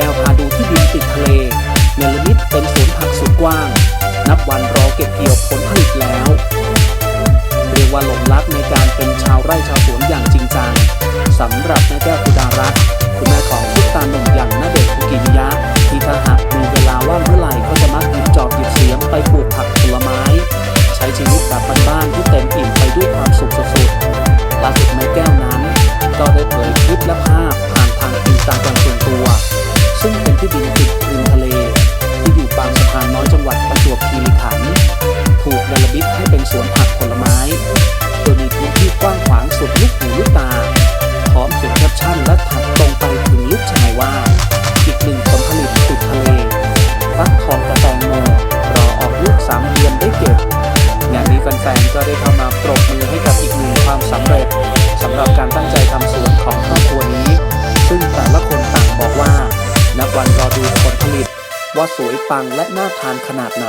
ก้วพาดูที่ดินติดทะเลเนรมิตเป็นสวนผักสุดกว้าง นับวันรอเก็บเกี่ยวผลผลิตแล้ว เรียกว่าหลงรักในการเป็นชาวไร่ชาวสวน เป็นสวนผักผลไม้ โดยมีพื้นที่กว้างขวางสุดลูกหูลูกตา พร้อมเขียนแคปชั่นและถัดตรงไปถึงลูกชายว่า อีกหนึ่งผลผลิตติดทะเลฟักทองกระแตงโมรอออกลูกสามเดือนได้เก็บ งานนี้แฟนๆก็ได้เข้ามาปรบมือให้กับอีกหนึ่งความสำเร็จสำหรับการตั้งใจทำสวนของครอบครัวนี้ ซึ่งแต่ละคนต่างบอกว่า นับวันรอดูผลผลิตว่าสวยปังและน่าทานขนาดไหน